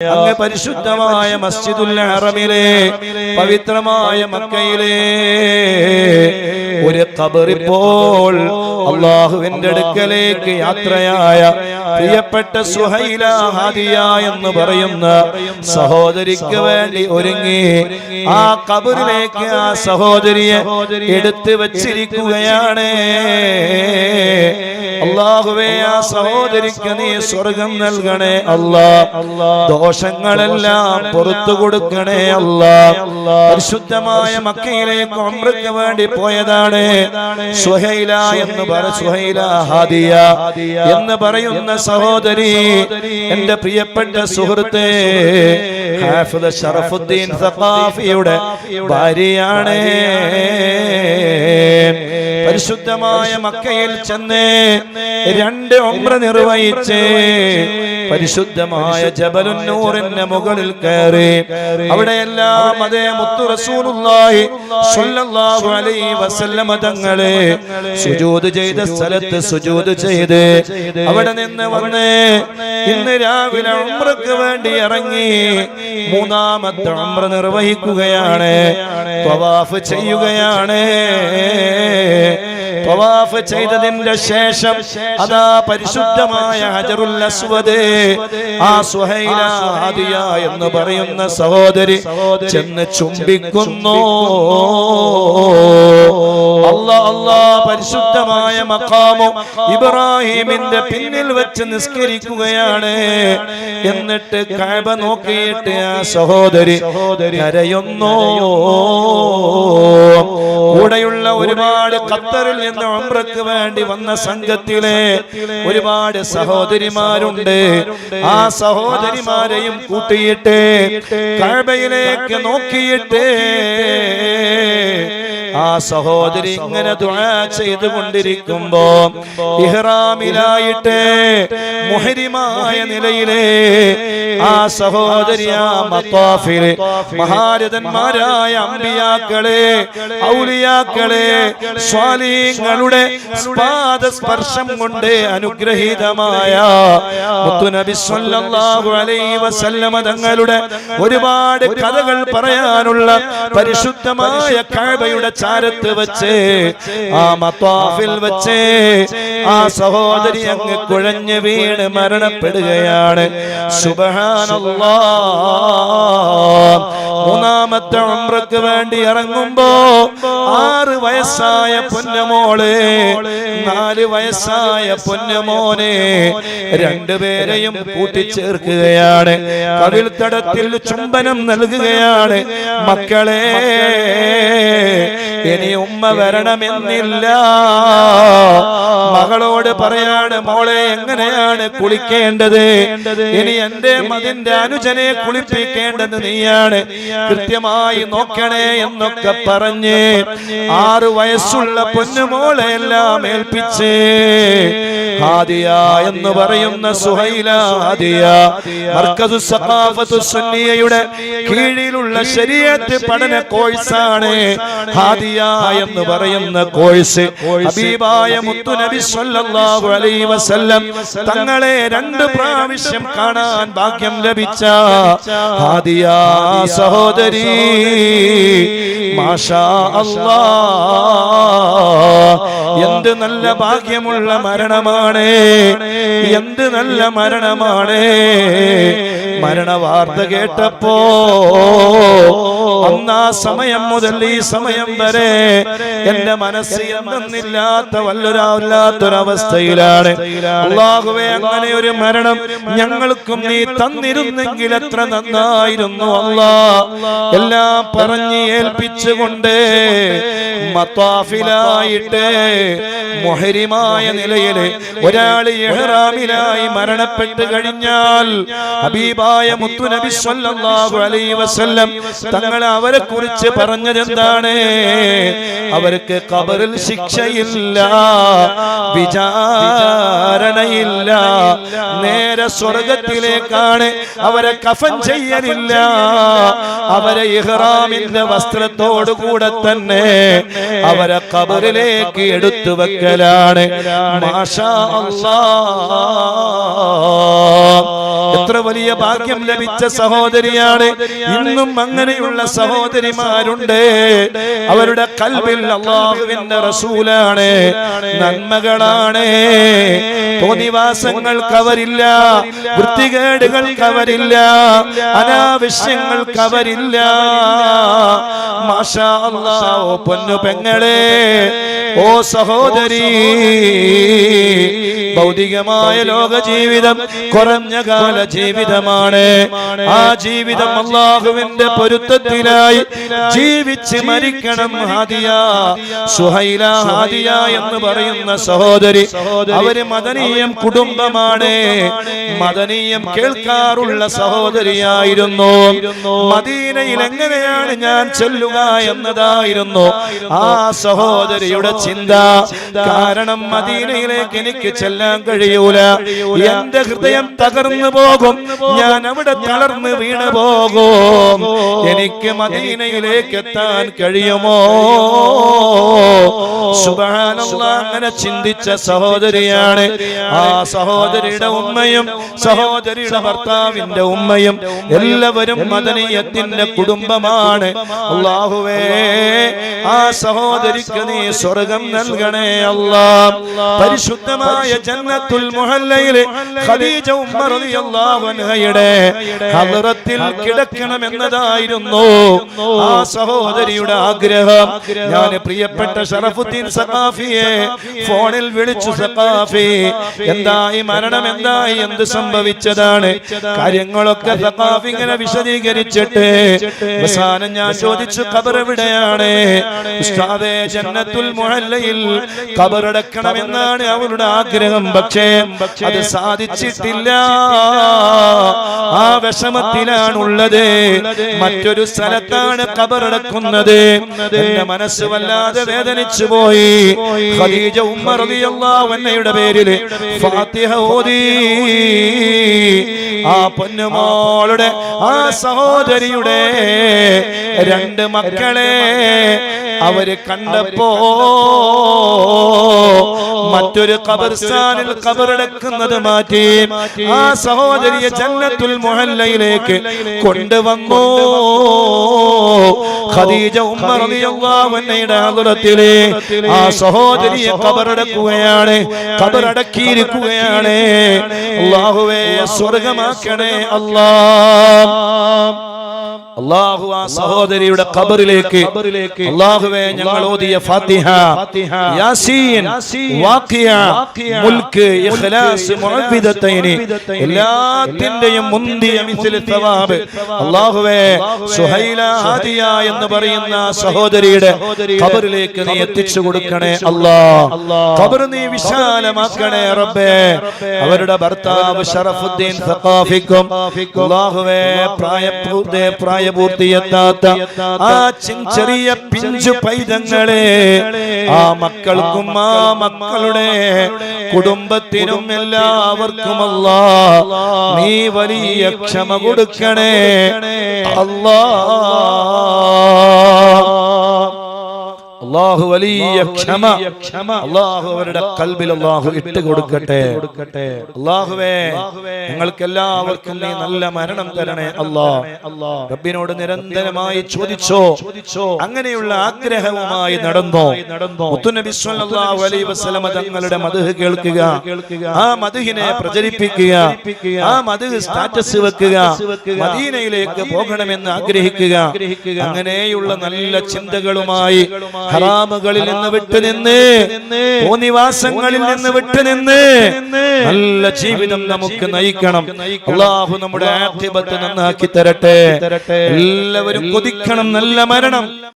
അങ്ങ് പരിശുദ്ധമായ മസ്ജിദുൽ ഹറമിലെ പവിത്രമായ മക്കയിലെ ഒരു കബറിപ്പോൾ അള്ളാഹുവിന്റെ അടുക്കലേക്ക് യാത്രയായ പ്രിയപ്പെട്ട സുഹൈല ഹാദിയ എന്ന് പറയുന്ന സഹോദരിക്ക് വേണ്ടി ഒരുങ്ങി ആ കബറിലേക്ക് ആ സഹോദരിയെ എടുത്തു വച്ചിരിക്കുകയാണ്. അള്ളാഹുവേ ആ സഹോദരിക്ക് നീ സ്വർഗം നൽകണേ അല്ലാ ദോഷങ്ങളെല്ലാം പുറത്തു കൊടുക്കണേ അല്ലാ പരിശുദ്ധമായ മക്കയിലേക്ക് ഒമ്രയ്ക്ക് വേണ്ടി പോയതാണ് സുഹൈല എന്ന് പറ സുഹൈല ഹാദിയ എന്ന് പറയുന്ന സഹോദരി എന്റെ പ്രിയപ്പെട്ട സുഹൃത്തെ ഹാഫിദ് ഷറഫുദ്ദീൻ സഖാഫിയുടെ ഭാര്യയാണ്. പരിശുദ്ധമായ മക്കയിൽ ചെന്ന്. രണ്ട് ഒമ്ര നിർവഹിച്ച്. പരിശുദ്ധമായ ജബലുന്നൂറിന്റെ മുകളിൽ കയറി. അവിടെയെല്ലാം അതേ മുത്തു റസൂലുള്ളാഹി സ്വല്ലല്ലാഹു അലൈഹി വസല്ലമ തങ്ങളെ സുജൂദ് ചെയ്ത സ്ഥലത്ത് സുജൂദ് ചെയ്ത് അവിടെ നിന്ന് വന്ന് ഇന്ന് രാവിലെ ഉംറക്ക് വേണ്ടി ഇറങ്ങി മൂന്നാമത്തെ ഉംറ നിർവഹിക്കുകയാണ്. തവാഫ് ചെയ്യുകയാണ്. തവാഫ് ചെയ്തതിന്റെ ശേഷം അതാ പരിശുദ്ധമായ ഹജറുൽ അസ്വദ്. ആ സുഹൈല ഹാദിയ എന്ന് പറയുന്ന സഹോദരി ചെന്ന് ചുംബിക്കുന്നു. അല്ലാ അല്ലാ പരിശുദ്ധമായ മഖാമു ഇബ്രാഹിമിന്റെ പിന്നിൽ വെച്ച് നിസ്കരിക്കുകയാണ്. എന്നിട്ട് കഅബ നോക്കിയിട്ട് ആ സഹോദരി കരയുന്നു. കൂടെയുള്ള ഒരുപാട് ഖത്തറിൽ നിന്ന് ഉംറക്ക് വേണ്ടി വന്ന സംഘത്തിലെ ഒരുപാട് സഹോദരിമാരുണ്ട്. ആ സഹോദരിമാരെയും കൂട്ടിയിട്ട് കഴബയിലേക്ക് നോക്കിയിട്ട് ആ സഹോദരി ഇങ്ങനെ ദുആ ചെയ്തുകൊണ്ടിരിക്കുമ്പോ ഇഹ്റാമിലായിട്ട് മുഹരിമായ നിലയിലേ ആ സഹോദരി ആ മത്താഫിലെ മഹാരഥന്മാരായ അമ്പിയാക്കളെ ഔലിയാക്കളെ സ്വാലീങ്ങളുടെ പാദസ്പർശം കൊണ്ട് അനുഗ്രഹീതമായ തങ്ങളുടെ ഒരുപാട് കഥകൾ പറയാനുള്ള പരിശുദ്ധമായ കഅബയുടെ ചാരത്ത് വെച്ച് ആ മത്വാഫിൽ വെച്ച് ആ സഹോദരി അങ്ങ് കുഴഞ്ഞു വീണ് മരണപ്പെടുകയാണ്. സുബ്ഹാനല്ലാ. മൂന്നാമത്തെ ഉംറക്ക് വേണ്ടി ഇറങ്ങുമ്പോ ആറ് വയസ്സായ പൊന്നമോൾ നാല് വയസ്സായ പൊന്നമോനെ രണ്ടുപേരെയും കൂട്ടിച്ചേർക്കുകയാണ്. കവിൽത്തടത്തിൽ ചുംബനം നൽകുകയാണ്. മക്കളെ ഇനി ഉമ്മ വരണമെന്നില്ല. മകളോട് പറയാണ് മോളെ എങ്ങനെയാണ് കുളിക്കേണ്ടത്? ഇനി എന്റെ മതിന്റെ അനുജനെ കുളിപ്പിക്കേണ്ടത് നീയാണ്. കൃത്യമായി നോക്കണേ എന്നൊക്കെ പറഞ്ഞ് ആറ് വയസ്സുള്ള പൊന്നുമോളെ എല്ലാം ഏൽപ്പിച്ച് ഹാദിയ എന്ന് പറയുന്ന സുഹൈല ഹാദിയ. മർക്കസു സഖാഫത്തു സുന്നിയയുടെ കീഴിലുള്ള ശരീരത്തെ പഠന കോഴ്സാണ് ഹാദിയ എന്ന് പറയുന്ന കോഴ്സ്. ഹബീബായ മുത്തു നബി സല്ലല്ലാഹു അലൈഹി വസല്ലം തങ്ങളെ രണ്ട് പ്രാവശ്യം കാണാൻ ഭാഗ്യം ലഭിച്ച ഹാദിയ സഹോദരി മാഷാ അല്ലാ എന്ത് നല്ല ഭാഗ്യമുള്ള മരണമാണ് എന്ത് നല്ല മരണമാണ്. മരണ വാർത്ത കേട്ടപ്പോ അന്നാ സമയം മുതൽ ഈ സമയം വരെ എന്റെ മനസ്സ് എന്തെന്നില്ലാത്ത വല്ലൊരാവില്ലാത്തൊരവസ്ഥയിലാണ് അള്ളാഹുവെ അങ്ങനെ ഒരു മരണം ഞങ്ങൾക്കും നീ തന്നിരുന്നെങ്കിൽ എത്ര നന്നായിരുന്നു അള്ളാ. എല്ലാം പറഞ്ഞ് ഏൽപ്പിച്ചുകൊണ്ട് മത്താഫിലായിട്ട് മുഹരിമായ നിലയിൽ ഒരാൾ എഹ്റാമിലായി മരണപ്പെട്ട് കഴിഞ്ഞാൽ ഹബീബായ മുത്തുനബി സ്വല്ലല്ലാഹു അലൈഹി വസല്ലം തങ്ങൾ അവരെ കുറിച്ച് പറഞ്ഞതെന്താണ്? അവർക്ക് കബറിൽ ശിക്ഷയില്ല വിചാരണയില്ല നേരെ സ്വർഗത്തിലേക്കാണ് അവരെ കഫൻ ചെയ്യലില്ല. അവരെ ഇഹ്റാമിന്റെ വസ്ത്രത്തോടു കൂടെ തന്നെ അവരെ കബറിലേക്ക് എടുത്തു വെക്കലാണ്. മാഷാ അല്ലാ. എത്ര വലിയ ഭാഗ്യം ലഭിച്ച സഹോദരിയാണ്. ഇന്നും അങ്ങനെയുള്ള സഹോദരിമാരുണ്ട്. അവരുടെ കൽവിൽ അള്ളാഹുവിന്റെ റസൂലാണ്. നന്മകളാണ്. തോന്നിവാസങ്ങൾക്ക് അവരില്ല. വൃത്തികേടുകൾ അവരില്ല. അനാവശ്യങ്ങൾ അവരില്ല. മാഷാ അല്ലാഹ് പൊന്നു പെങ്ങളെ ഓ സഹോദരി ഭൗതികമായ ലോക ജീവിതം കുറഞ്ഞ കാല ജീവിതമാണ്. ആ ജീവിതം അള്ളാഹുവിന്റെ പൊരുത്തത്തിലായി ജീവിച്ച് മരിക്കണം ഹാദിയ സുഹൈല ഹാദിയ എന്ന് പറയുന്ന സഹോദരി. അവർ മദനീയം കുടുംബമാണ്. മദനീയം കേൾക്കാറുള്ള സഹോദരിയായിരുന്നു. മദീനയിൽ എങ്ങനെയാണ് ഞാൻ ചെല്ലുക എന്നതായിരുന്നു ആ സഹോദരിയുടെ ചിന്ത. കാരണം മദീനയിലേക്ക് എനിക്ക് ചെല്ലാൻ കഴിയൂല. എന്റെ ഹൃദയം തകർന്നു പോകും. ഞാൻ അവിടെ തളർന്ന് വീണു പോകും. എനിക്ക് മദീനയിലേക്ക് എത്താൻ കഴിയുമോ? അങ്ങനെ ചിന്തിച്ച സഹോദരിയാണ്. ആ സഹോദരിയുടെ ഉമ്മയും സഹോദരിയുടെ ഭർത്താവിന്റെ ഉമ്മയും എല്ലാവരും മദനീയത്തിന്റെ കുടുംബമാണ്. അള്ളാഹുവേ ആ സഹോദരിക്ക് നീ സ്വർഗം നൽകണേ. അല്ലാ പരിശുദ്ധമായ ജന്നത്തുൽ മുഹല്ലയിലെ ഖദീജ ഉമ്മ റളിയല്ലാഹു അൻഹയുടെ ഹദ്റത്തിൽ കിടക്കണമെന്നതായിരുന്നു ആ സഹോദരിയുടെ ആഗ്രഹം. ഞാൻ പ്രിയപ്പെട്ട ഷറഫുദ്ദീൻ സഖാഫിയെ ഫോണിൽ വിളിച്ചു സഖാഫി എന്തായി മരണം എന്തായി എന്ത് സംഭവിച്ചതാണ്? കാര്യങ്ങളൊക്കെ സഖാഫി ഇങ്ങനെ വിശദീകരിച്ചിട്ട് അവസാനം ഞാൻ ചോദിച്ചു ഖബർ എവിടെയാണ്? ഉസ്താദേ ജന്നത്തുൽ മുഹല്ലയിൽ ഖബറടക്കണമെന്നാണ് അവരുടെ ആഗ്രഹം. പക്ഷേ അത് സാധിച്ചിട്ടില്ല. ആ വിഷമത്തിലാണുള്ളത്. മറ്റൊരു സ്ഥലത്താണ് കബറടക്കുന്നത്. എന്റെ മനസ്സ് വല്ലാതെ വേദനിച്ചു പോയി. ഖദീജ അൻഹയുടെ പേരിൽ ഫാത്തിഹ ഓതി. ആ പൊന്നുമോളുടെ ആ സഹോദരിയുടെ രണ്ട് മക്കളെ അവർ കണ്ടപ്പോ മറ്റൊരു കബർസ്ഥാനിൽ കബറടക്കുന്നത് മാറ്റി ആ സഹോദരിയെ ജന്നത്തുൽ മുഹല്ലയിലേക്ക് കൊണ്ടുവന്നു. ഖദീജ ഉമ്മ റളിയല്ലാഹു അൻഹയുടെ ഹദ്റത്തിലെ ആ സഹോദരിയെ കബറടക്കുകയാണ് കബറടക്കിയിരിക്കുകയാണ് അല്ലാഹുവേ സ്വർഗമാക്കണേ അല്ലാ അള്ളാഹു ആ സഹോദരിയുടെ ഖബറിലേക്ക് അള്ളാഹുവേ ഞങ്ങൾ ഓതിയ ഫാത്തിഹ യാസീൻ വാഖിയ മുൽക്ക് ഇഖ്ലാസ് മുഅവ്വിദത്തൈനി. എല്ലാത്തിന്റെയും മുന്തിയ മിസ്ലി സവാബ്. അള്ളാഹുവേ സുഹൈല ഹാദിയ എന്ന് പറയുന്ന സഹോദരിയുടെ ഖബറിലേക്ക് നീ എത്തിച്ചു കൊടുക്കണേ അല്ലാഹ് ഖബർ നീ വിശാലമാക്കണേ റബ്ബേ. അവരുടെ ഭർത്താവ് ഷറഫുദ്ദീൻ സഖാഫിക്കും. അള്ളാഹുവേ പ്രായപൂർത്തി പ്രായപൂർത്തിയെത്താത്ത ആ ചെറിയ പിഞ്ചു പൈതങ്ങളെ ആ മക്കൾക്കും ആ മക്കളുടെ കുടുംബത്തിനും എല്ലാവർക്കുമല്ല നീ വലിയ ക്ഷമ കൊടുക്കണേ. അല്ലാ. അള്ളാഹു വലിയ ക്ഷമ. അള്ളാഹു അവരുടെ കൽബിൽ അള്ളാഹു ഇട്ട് കൊടുക്കട്ടെ. അള്ളാഹുവേ ഞങ്ങൾക്ക് എല്ലാവർക്കും നീ നല്ല മരണം തരണേ അല്ലാ. റബ്ബിനോട് നിരന്തരമായി ചോദിച്ചോ? അങ്ങനെയുള്ള ആഗ്രഹവുമായി നടന്നോ? മുത്തുനബി സ്വല്ലല്ലാഹു അലൈഹി വസല്ലമ തങ്ങളുടെ മദ്ഹ് കേൾക്കുക. ആ മദ്ഹിനെ പ്രചരിപ്പിക്കുക. ആ മദ്ഹ് സ്റ്റാറ്റസ് വെക്കുക. മദീനയിലേക്ക് പോകണമെന്ന് ആഗ്രഹിക്കുക. അങ്ങനെയുള്ള നല്ല ചിന്തകളുമായി ഹറാമുകളിൽ നിന്ന് വിട്ടുനിന്ന് ഭൂനിവാസങ്ങളിൽ നിന്ന് വിട്ടുനിന്ന് നല്ല ജീവിതം നമുക്ക് നയിക്കണം. അള്ളാഹു നമ്മുടെ ആധിപത്യം നന്നാക്കി തരട്ടെ. എല്ലാവരും കൊതിക്കണം നല്ല മരണം.